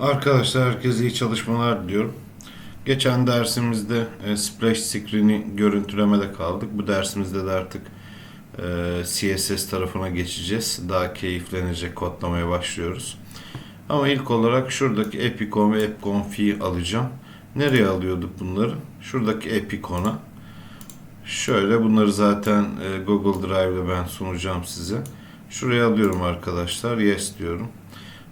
Arkadaşlar herkese iyi çalışmalar diliyorum. Geçen dersimizde e, splash screen'i görüntülemede kaldık. Bu dersimizde de artık e, CSS tarafına geçeceğiz. Daha keyiflenecek kodlamaya başlıyoruz. Ama ilk olarak şuradaki Epicon ve Epconfig'i alacağım. Nereye alıyorduk bunları? Şuradaki Epicon'a. Şöyle bunları zaten e, Google Drive'da ben sunacağım size. Şuraya alıyorum arkadaşlar. Yes diyorum.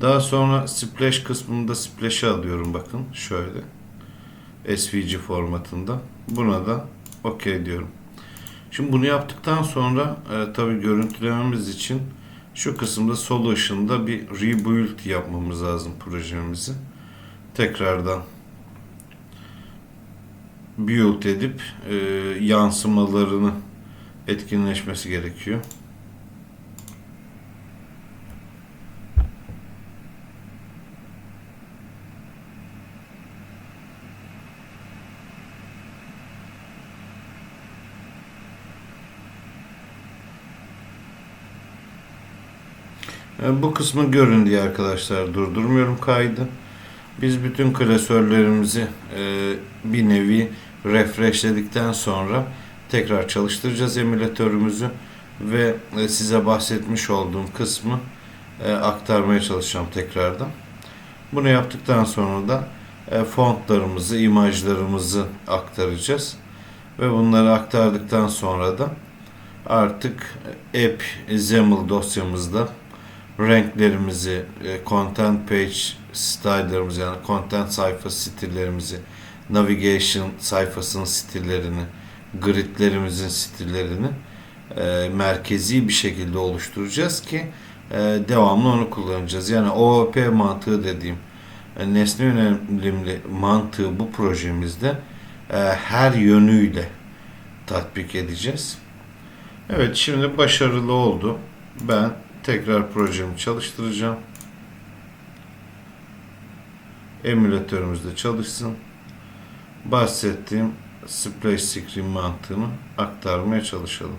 Daha sonra splash kısmında splash'ı alıyorum bakın şöyle. SVG formatında. Buna da OK diyorum. Şimdi bunu yaptıktan sonra e, tabi görüntülememiz için şu kısımda sol ışığında bir rebuild yapmamız lazım projemizi. Tekrardan build edip e, yansımalarını etkinleşmesi gerekiyor. Bu kısmı görün diye arkadaşlar durdurmuyorum kaydı. Biz bütün klasörlerimizi e, bir nevi refreshledikten sonra tekrar çalıştıracağız emülatörümüzü ve e, size bahsetmiş olduğum kısmı e, aktarmaya çalışacağım tekrardan. Bunu yaptıktan sonra da e, fontlarımızı, imajlarımızı aktaracağız. Ve bunları aktardıktan sonra da artık app XAML dosyamızda renklerimizi, e, content page style'larımızı yani content sayfası stillerimizi, navigation sayfasının stillerini, gridlerimizin stillerini e, merkezi bir şekilde oluşturacağız ki e, devamlı onu kullanacağız. Yani OOP mantığı dediğim e, nesne yönelimli mantığı bu projemizde e, her yönüyle tatbik edeceğiz. Evet şimdi başarılı oldu. Ben tekrar projemi çalıştıracağım. Emülatörümüzde çalışsın. Bahsettiğim splash screen mantığını aktarmaya çalışalım.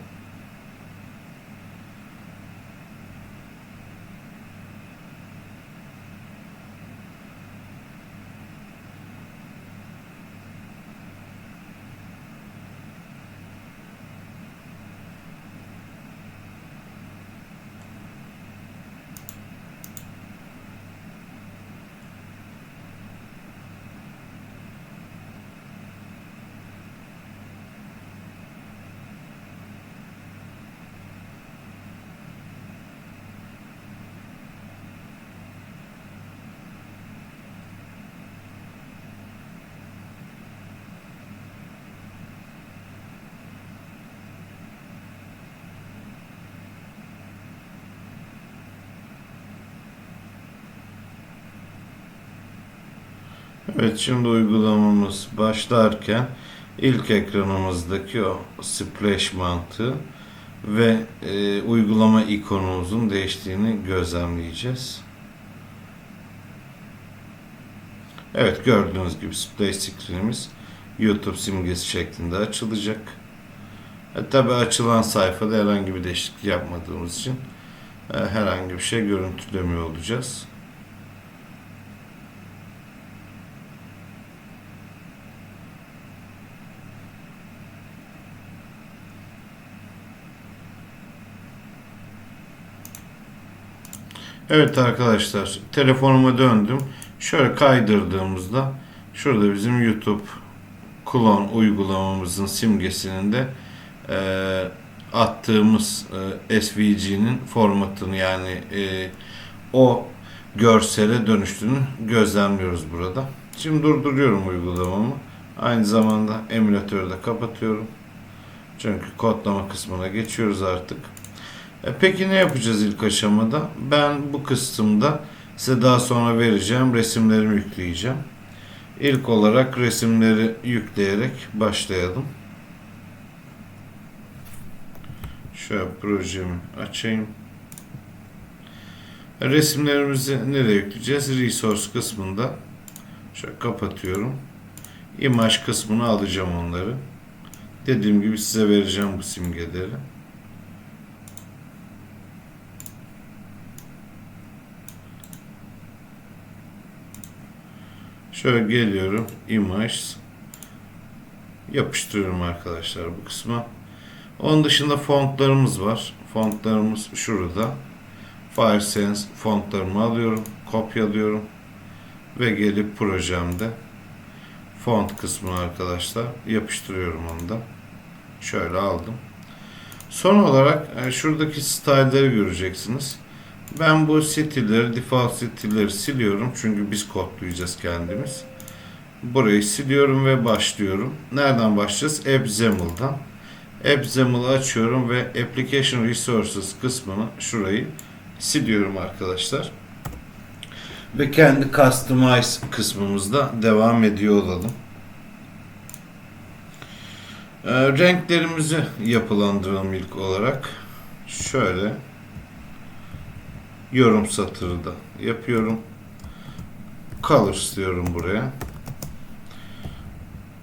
Evet şimdi uygulamamız başlarken ilk ekranımızdaki o splash mantığı ve e, uygulama ikonumuzun değiştiğini gözlemleyeceğiz. Evet gördüğünüz gibi splash screen'imiz YouTube simgesi şeklinde açılacak. E, Tabi açılan sayfada herhangi bir değişiklik yapmadığımız için e, herhangi bir şey görüntülemiyor olacağız. Evet arkadaşlar telefonuma döndüm. Şöyle kaydırdığımızda şurada bizim YouTube klon uygulamamızın simgesinin de e, attığımız e, SVG'nin formatını yani e, o görsele dönüştüğünü gözlemliyoruz burada. Şimdi durduruyorum uygulamamı. Aynı zamanda emülatörü de kapatıyorum. Çünkü kodlama kısmına geçiyoruz artık. E, Peki ne yapacağız ilk aşamada? Ben bu kısımda size daha sonra vereceğim resimlerimi yükleyeceğim. İlk olarak resimleri yükleyerek başlayalım. Şöyle projemi açayım. Resimlerimizi nereye yükleyeceğiz? Resource kısmında. Şöyle kapatıyorum. İmaj kısmına alacağım onları. Dediğim gibi size vereceğim bu simgeleri. Şöyle geliyorum. Image. Yapıştırıyorum arkadaşlar bu kısma. Onun dışında fontlarımız var. Fontlarımız şurada. FireSense fontlarımı alıyorum. Kopyalıyorum. Ve gelip projemde font kısmını arkadaşlar yapıştırıyorum onu da. Şöyle aldım. Son olarak e, şuradaki style'leri göreceksiniz. Ben bu stilleri, default stilleri siliyorum. Çünkü biz kodlayacağız kendimiz. Burayı siliyorum ve başlıyorum. Nereden başlayacağız? AppXAML'dan. AppXAML'ı açıyorum ve Application Resources kısmını şurayı siliyorum arkadaşlar. Ve kendi Customize kısmımızda devam ediyor olalım. Ee, renklerimizi yapılandıralım ilk olarak. Şöyle yorum satırı da yapıyorum. Colors diyorum buraya.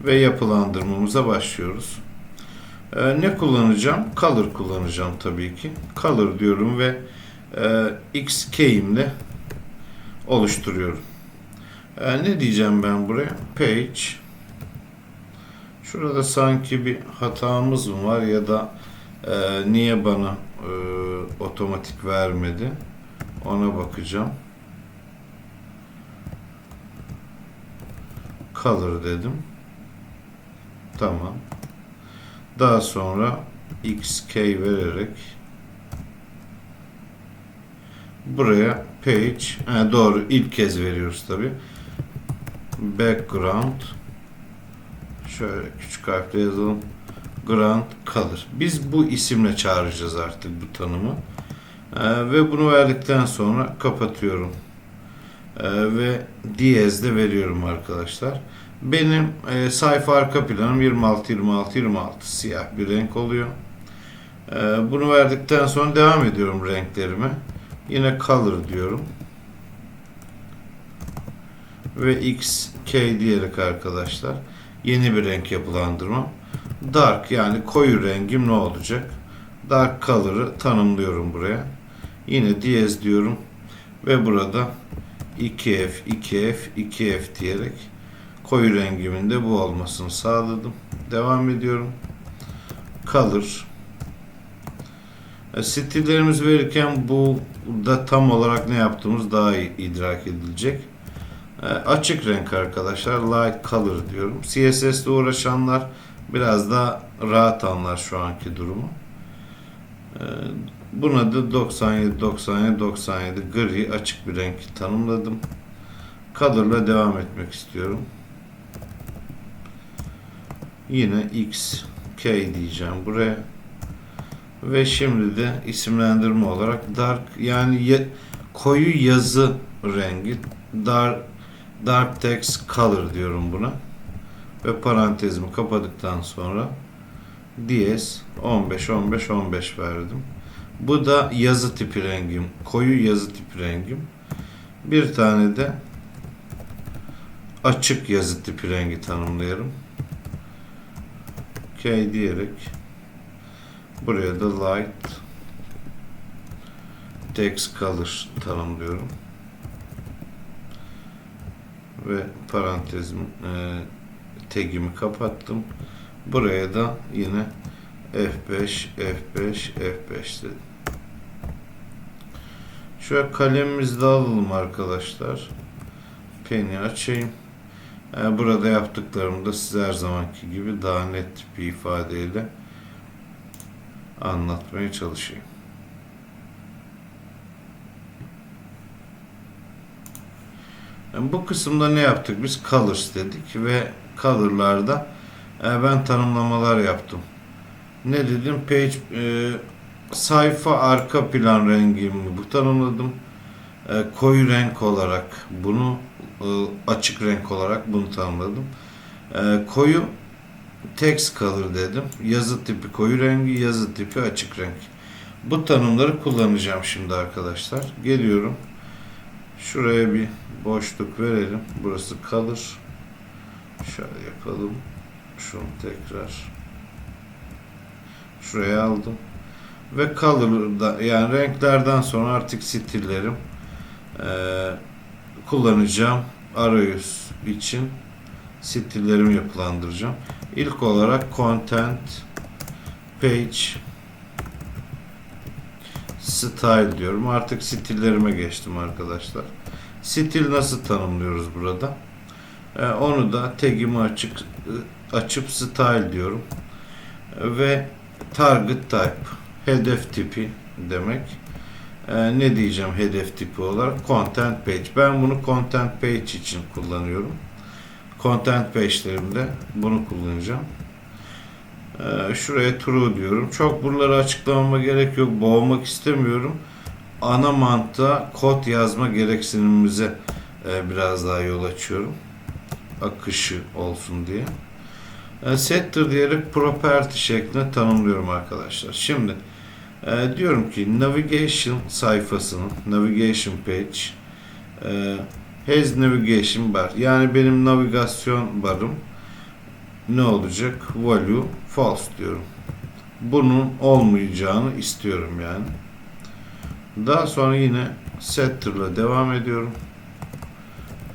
Ve yapılandırmamıza başlıyoruz. Ee, ne kullanacağım? Color kullanacağım tabii ki. Color diyorum ve e, X key'imle oluşturuyorum. Ee, ne diyeceğim ben buraya? Page Şurada sanki bir hatamız mı var ya da e, niye bana e, otomatik vermedi? Ona bakacağım. Color dedim. Tamam. Daha sonra xk vererek buraya page he, doğru ilk kez veriyoruz tabi background şöyle küçük harfle yazalım ground color biz bu isimle çağıracağız artık bu tanımı ee, ve bunu verdikten sonra kapatıyorum ee, ve diyez de veriyorum arkadaşlar benim e, sayfa arka planım 26 26 26 siyah bir renk oluyor ee, bunu verdikten sonra devam ediyorum renklerime Yine color diyorum. Ve x k diyerek arkadaşlar yeni bir renk yapılandırma. Dark yani koyu rengim ne olacak? Dark color'ı tanımlıyorum buraya. Yine diyez diyorum ve burada 2F, 2F, 2F diyerek koyu rengimin de bu olmasını sağladım. Devam ediyorum. Color e, Stillerimizi verirken bu da tam olarak ne yaptığımız daha iyi idrak edilecek. E, açık renk arkadaşlar. Light color diyorum. CSS ile uğraşanlar biraz daha rahat anlar şu anki durumu. Buna da 97 97 97 gri açık bir renk tanımladım. Color ile devam etmek istiyorum. Yine X K diyeceğim buraya. Ve şimdi de isimlendirme olarak dark yani ya, koyu yazı rengi dark, dark text color diyorum buna. Ve parantezimi kapadıktan sonra DS 15 15 15 verdim. Bu da yazı tipi rengim. Koyu yazı tipi rengim. Bir tane de açık yazı tipi rengi tanımlayalım. K diyerek Buraya da light text color tanımlıyorum. Ve parantezim e, tagimi kapattım. Buraya da yine F5 F5 F5 dedim. Şöyle kalemimizi de alalım arkadaşlar. Pen'i açayım. Yani e, burada yaptıklarımı da size her zamanki gibi daha net bir ifadeyle anlatmaya çalışayım. Yani bu kısımda ne yaptık? Biz colors dedik ve color'larda e, ben tanımlamalar yaptım. Ne dedim? Page e, sayfa arka plan rengimi bu tanımladım. E, koyu renk olarak bunu e, açık renk olarak bunu tanımladım. E, koyu text color dedim. Yazı tipi koyu rengi, yazı tipi açık renk. Bu tanımları kullanacağım şimdi arkadaşlar. Geliyorum. Şuraya bir boşluk verelim. Burası kalır. Şöyle yapalım. Şunu tekrar şuraya aldım. Ve color'da yani renklerden sonra artık stillerim ee, kullanacağım arayüz için stillerimi yapılandıracağım. İlk olarak content page style diyorum. Artık stillerime geçtim arkadaşlar. Stil nasıl tanımlıyoruz burada? Ee, onu da tagimi açık açıp style diyorum. Ve target type hedef tipi demek. Ee, ne diyeceğim hedef tipi olarak? Content page. Ben bunu content page için kullanıyorum. Content page'lerimde bunu kullanacağım. Ee, şuraya true diyorum. Çok buraları açıklamama gerek yok. Boğmak istemiyorum. Ana mantığa kod yazma gereksinimimize e, biraz daha yol açıyorum. Akışı olsun diye. E, setter diyerek property şeklinde tanımlıyorum arkadaşlar. Şimdi e, diyorum ki navigation sayfasının navigation page e, has navigation bar. Yani benim navigasyon barım ne olacak? Value false diyorum. Bunun olmayacağını istiyorum yani. Daha sonra yine setter'la devam ediyorum.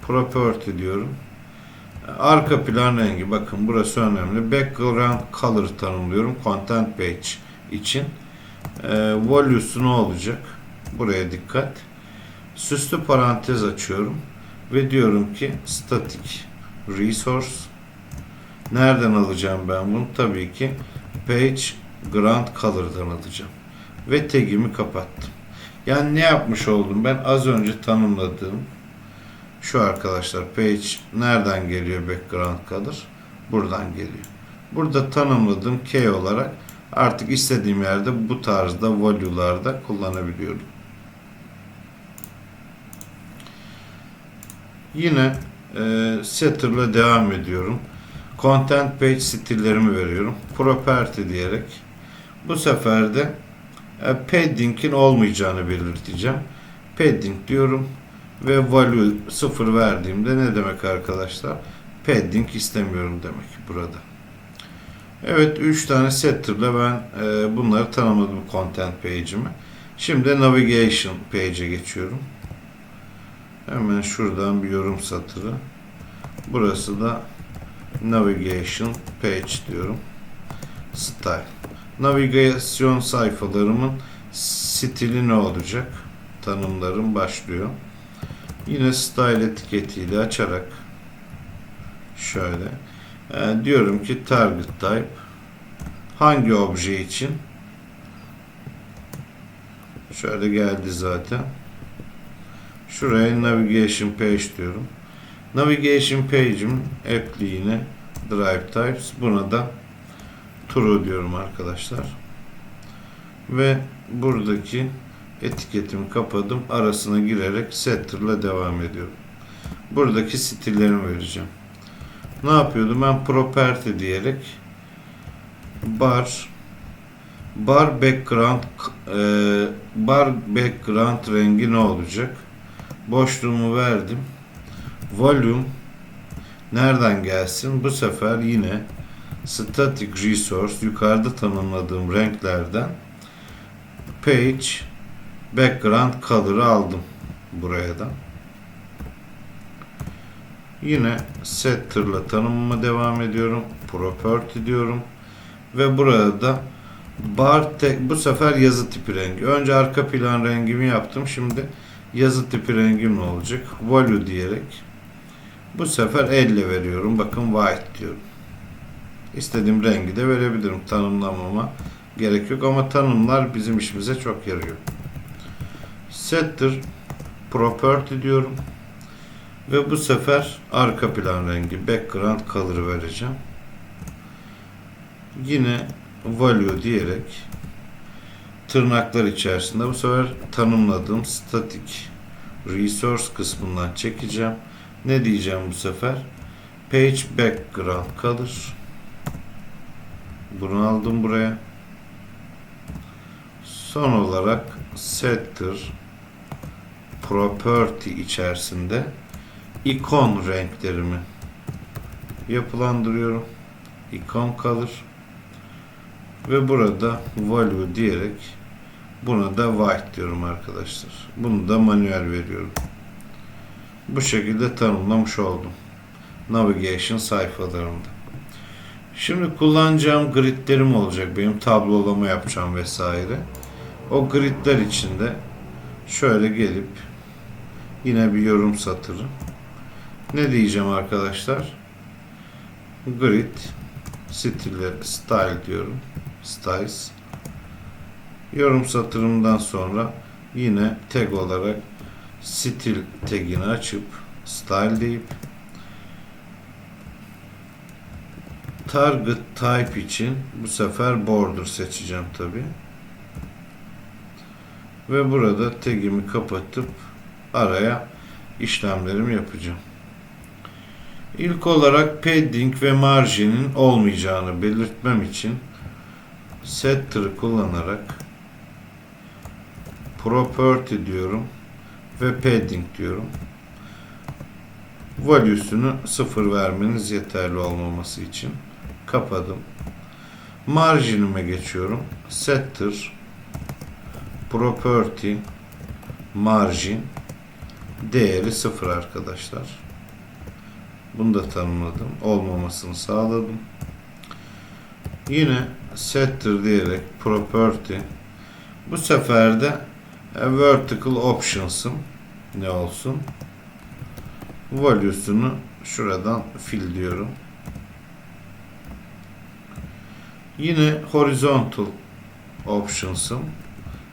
Property diyorum. Arka plan rengi bakın burası önemli. Background color tanımlıyorum. Content page için. E, value'su ne olacak? Buraya dikkat. Süslü parantez açıyorum. Ve diyorum ki static resource Nereden alacağım ben bunu? Tabii ki Page Grand Color'dan alacağım. Ve tagimi kapattım. Yani ne yapmış oldum? Ben az önce tanımladığım şu arkadaşlar page nereden geliyor background color? Buradan geliyor. Burada tanımladığım key olarak artık istediğim yerde bu tarzda value'larda kullanabiliyorum. Yine e, setter'la devam ediyorum. Content page stillerimi veriyorum. Property diyerek bu sefer de e, padding'in olmayacağını belirteceğim. Padding diyorum ve value 0 verdiğimde ne demek arkadaşlar? Padding istemiyorum demek burada. Evet 3 tane setter'la ben e, bunları tanımladım content page'imi. Şimdi navigation page'e geçiyorum. Hemen şuradan bir yorum satırı. Burası da navigation page diyorum. Style. Navigasyon sayfalarımın stili ne olacak? Tanımlarım başlıyor. Yine style etiketiyle açarak şöyle e, diyorum ki target type hangi obje için şöyle geldi zaten şuraya navigation page diyorum navigation page'im app'liğine drive types buna da true diyorum arkadaşlar ve buradaki etiketimi kapadım. Arasına girerek setter'la devam ediyorum. Buradaki stillerimi vereceğim. Ne yapıyordum? Ben property diyerek bar bar background e, bar background rengi ne olacak? Boşluğumu verdim. Volume nereden gelsin? Bu sefer yine static resource yukarıda tanımladığım renklerden page background color'ı aldım buraya da. Yine setter'la tanımıma devam ediyorum. Property diyorum. Ve burada da bar tek, bu sefer yazı tipi rengi. Önce arka plan rengimi yaptım. Şimdi yazı tipi rengim ne olacak? Value diyerek bu sefer elle veriyorum. Bakın white diyorum. İstediğim rengi de verebilirim. Tanımlamama gerek yok ama tanımlar bizim işimize çok yarıyor. Setter property diyorum. Ve bu sefer arka plan rengi background color vereceğim. Yine value diyerek tırnaklar içerisinde bu sefer tanımladığım static resource kısmından çekeceğim. Ne diyeceğim bu sefer? Page background color. Bunu aldım buraya. Son olarak setter property içerisinde ikon renklerimi yapılandırıyorum. İkon kalır. Ve burada value diyerek buna da white diyorum arkadaşlar. Bunu da manuel veriyorum. bu şekilde tanımlamış oldum. Navigation sayfalarında. Şimdi kullanacağım gridlerim olacak. Benim tablolama yapacağım vesaire. O gridler içinde şöyle gelip yine bir yorum satırı. Ne diyeceğim arkadaşlar? Grid style, style diyorum. Styles. Yorum satırımdan sonra yine tag olarak stil tagini açıp style deyip target type için bu sefer border seçeceğim tabi. Ve burada tagimi kapatıp araya işlemlerimi yapacağım. İlk olarak padding ve marjinin olmayacağını belirtmem için setter'ı kullanarak property diyorum ve padding diyorum. Value'sunu sıfır vermeniz yeterli olmaması için kapadım. Marjinime geçiyorum. Setter property margin değeri sıfır arkadaşlar. Bunu da tanımladım. Olmamasını sağladım. Yine setter diyerek property bu sefer de e, vertical options'ım ne olsun? Value'sunu şuradan fill diyorum. Yine horizontal options'ım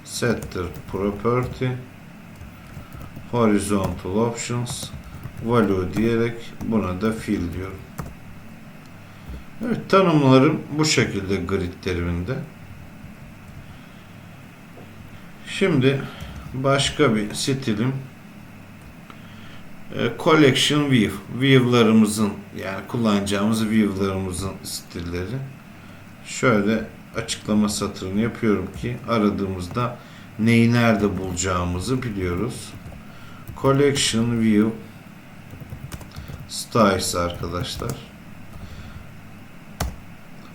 setter property horizontal options value diyerek buna da fill diyorum. Evet tanımlarım bu şekilde gridleriminde. Şimdi başka bir stilim e, collection view view'larımızın yani kullanacağımız view'larımızın stilleri şöyle açıklama satırını yapıyorum ki aradığımızda neyi nerede bulacağımızı biliyoruz. Collection view styles arkadaşlar.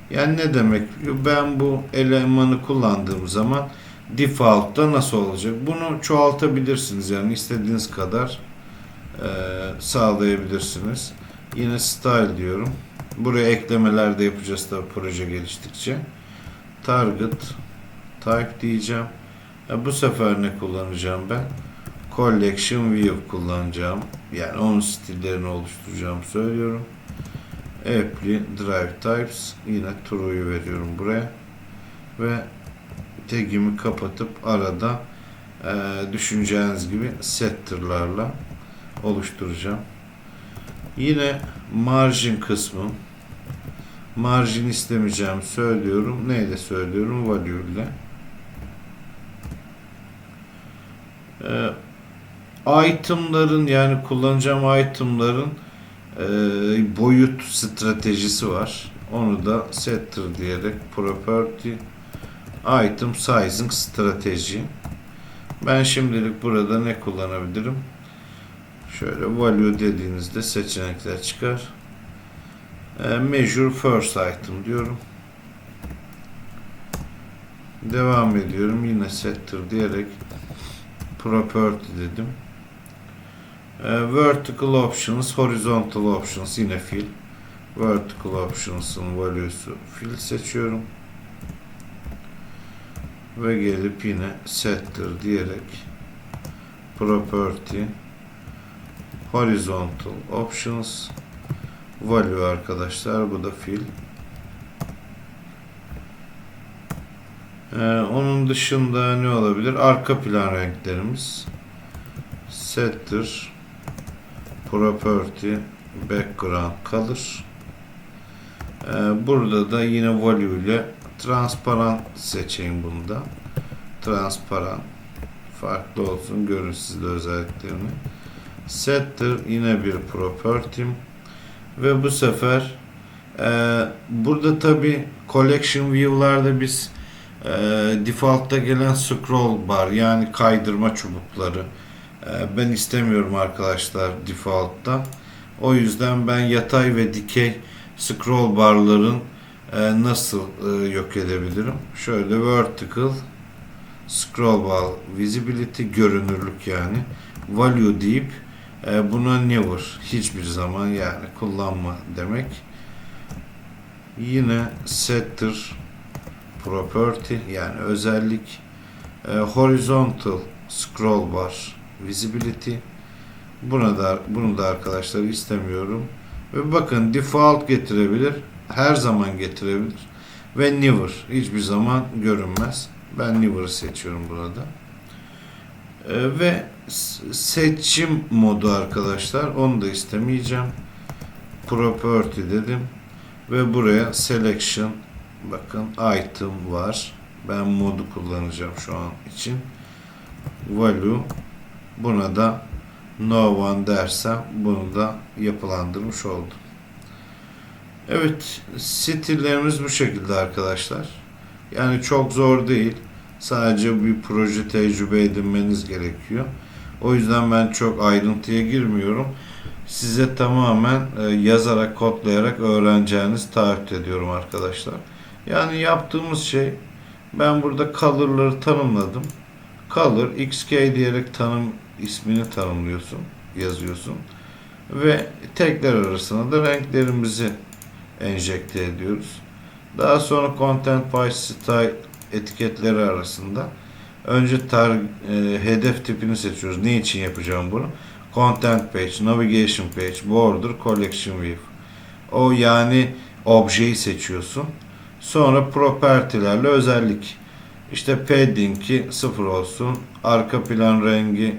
Yani ne demek? Ben bu elemanı kullandığım zaman default'ta nasıl olacak? Bunu çoğaltabilirsiniz yani istediğiniz kadar e, sağlayabilirsiniz. Yine style diyorum. Buraya eklemeler de yapacağız tabi proje geliştikçe. Target type diyeceğim. E, bu sefer ne kullanacağım ben? Collection view kullanacağım. Yani onun stillerini oluşturacağım söylüyorum. Apply drive types yine true'yu veriyorum buraya. Ve tagimi kapatıp arada e, düşüneceğiniz gibi setter'larla oluşturacağım. Yine margin kısmı margin istemeyeceğim söylüyorum. Neyle söylüyorum? Value ile. Ee, itemların yani kullanacağım itemların e, boyut stratejisi var. Onu da setter diyerek property item sizing strateji. Ben şimdilik burada ne kullanabilirim? Şöyle value dediğinizde seçenekler çıkar. E, measure first item diyorum. Devam ediyorum. Yine setter diyerek property dedim. E, vertical options, horizontal options yine fill. Vertical options'ın value'su fill seçiyorum. Ve gelip yine setter diyerek property horizontal options value arkadaşlar bu da fill ee, onun dışında ne olabilir arka plan renklerimiz setter property background color ee, burada da yine value ile transparan seçeyim bunda transparan farklı olsun görün özelliklerini. Setter yine bir property'm. Ve bu sefer e, burada tabi collection view'larda biz e, default'ta gelen scroll bar yani kaydırma çubukları ben istemiyorum arkadaşlar default'ta o yüzden ben yatay ve dikey scroll barların e, nasıl e, yok edebilirim? Şöyle vertical scroll bar visibility görünürlük yani value deyip E, buna never hiçbir zaman yani kullanma demek. Yine setter property yani özellik horizontal scroll bar visibility. Buna da bunu da arkadaşlar istemiyorum. Ve bakın default getirebilir her zaman getirebilir. Ve never hiçbir zaman görünmez. Ben never'ı seçiyorum burada. E, ve seçim modu arkadaşlar onu da istemeyeceğim. Property dedim. Ve buraya selection bakın item var. Ben modu kullanacağım şu an için. Value buna da no one dersem bunu da yapılandırmış oldum. Evet stillerimiz bu şekilde arkadaşlar. Yani çok zor değil. Sadece bir proje tecrübe edinmeniz gerekiyor. O yüzden ben çok ayrıntıya girmiyorum. Size tamamen e, yazarak, kodlayarak öğreneceğiniz taahhüt ediyorum arkadaşlar. Yani yaptığımız şey ben burada color'ları tanımladım. Color xk diyerek tanım ismini tanımlıyorsun, yazıyorsun ve tekler arasına da renklerimizi enjekte ediyoruz. Daha sonra content by style etiketleri arasında önce tar e, hedef tipini seçiyoruz. Ne için yapacağım bunu? Content page, navigation page, border, collection view. O yani objeyi seçiyorsun. Sonra propertilerle özellik. İşte padding'i sıfır olsun. Arka plan rengi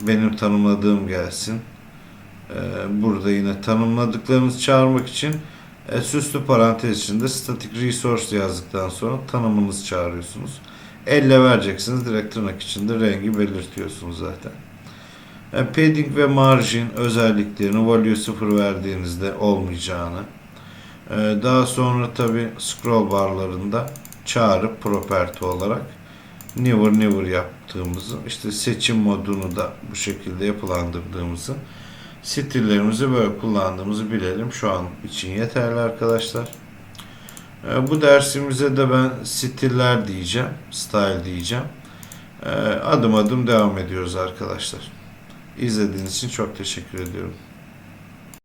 benim tanımladığım gelsin. Ee, burada yine tanımladıklarınızı çağırmak için e, süslü parantez içinde static resource yazdıktan sonra tanımınızı çağırıyorsunuz. Elle vereceksiniz. Direkt tırnak içinde rengi belirtiyorsunuz zaten. E, padding ve margin özelliklerini value 0 verdiğinizde olmayacağını. e, daha sonra tabi scroll barlarında çağırıp property olarak never never yaptığımızı işte seçim modunu da bu şekilde yapılandırdığımızı stillerimizi böyle kullandığımızı bilelim. Şu an için yeterli arkadaşlar. Ee, Bu dersimize de ben stiller diyeceğim. Style diyeceğim. Ee, Adım adım devam ediyoruz arkadaşlar. İzlediğiniz için çok teşekkür ediyorum.